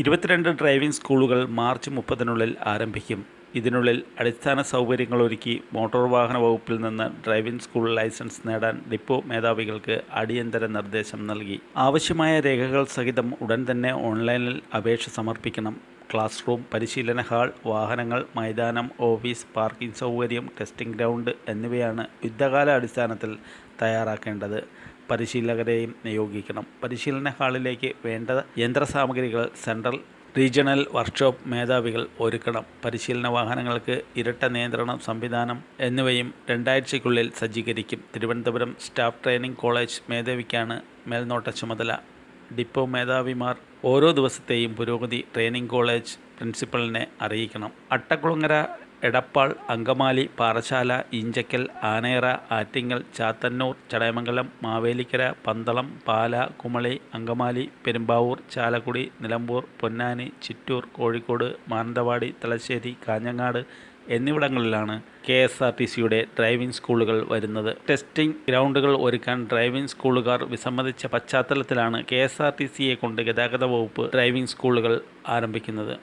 ഇരുപത്തിരണ്ട് ഡ്രൈവിംഗ് സ്കൂളുകൾ മാർച്ച് മുപ്പതിനുള്ളിൽ ആരംഭിക്കും. ഇതിനുള്ളിൽ അടിസ്ഥാന സൗകര്യങ്ങൾ ഒരുക്കി മോട്ടോർ വാഹന വകുപ്പിൽ നിന്ന് ഡ്രൈവിംഗ് സ്കൂൾ ലൈസൻസ് നേടാൻ ഡിപ്പോ മേധാവികൾക്ക് അടിയന്തര നിർദ്ദേശം നൽകി. ആവശ്യമായ രേഖകൾ സഹിതം ഉടൻ തന്നെ ഓൺലൈനിൽ അപേക്ഷ സമർപ്പിക്കണം. ക്ലാസ് റൂം പരിശീലന ഹാൾ വാഹനങ്ങൾ മൈതാനം ഓഫീസ് പാർക്കിംഗ് സൗകര്യം ടെസ്റ്റിംഗ് ഗ്രൗണ്ട് എന്നിവയാണ് യുദ്ധകാല അടിസ്ഥാനത്തിൽ തയ്യാറാക്കേണ്ടത്. പരിശീലകരെയും നിയോഗിക്കണം. പരിശീലന ഹാളിലേക്ക് വേണ്ട യന്ത്രസാമഗ്രികൾ സെൻട്രൽ റീജിയണൽ വർക്ക്ഷോപ്പ് മേധാവികൾ ഒരുക്കണം. പരിശീലന വാഹനങ്ങൾക്ക് ഇരട്ട നിയന്ത്രണ സംവിധാനം എന്നിവയും രണ്ടാഴ്ചയ്ക്കുള്ളിൽ സജ്ജീകരിക്കും. തിരുവനന്തപുരം സ്റ്റാഫ് ട്രെയിനിംഗ് കോളേജ് മേധാവിക്കാണ് മേൽനോട്ട ചുമതല. ഡിപ്പോ മേധാവിമാർ ഓരോ ദിവസത്തെയും പുരോഗതി ട്രെയിനിംഗ് കോളേജ് പ്രിൻസിപ്പലിനെ അറിയിക്കണം. അട്ടക്കുളങ്ങര എടപ്പാൾ അങ്കമാലി പാറശാല ഇഞ്ചക്കൽ ആനേറ ആറ്റിങ്ങൽ ചാത്തന്നൂർ ചടയമംഗലം മാവേലിക്കര പന്തളം പാല കുമളി അങ്കമാലി പെരുമ്പാവൂർ ചാലക്കുടി നിലമ്പൂർ പൊന്നാനി ചിറ്റൂർ കോഴിക്കോട് മാനന്തവാടി തലശ്ശേരി കാഞ്ഞങ്ങാട് എന്നിവിടങ്ങളിലാണ് കെ എസ് ആർ ടി സിയുടെ ഡ്രൈവിംഗ് സ്കൂളുകൾ വരുന്നത്. ടെസ്റ്റിംഗ് ഗ്രൗണ്ടുകൾ ഒരുക്കാൻ ഡ്രൈവിംഗ് സ്കൂളുകാർ വിസമ്മതിച്ച പശ്ചാത്തലത്തിലാണ് കെ എസ് ആർ ടി സിയെ കൊണ്ട് ഗതാഗത വകുപ്പ് ഡ്രൈവിംഗ് സ്കൂളുകൾ ആരംഭിക്കുന്നത്.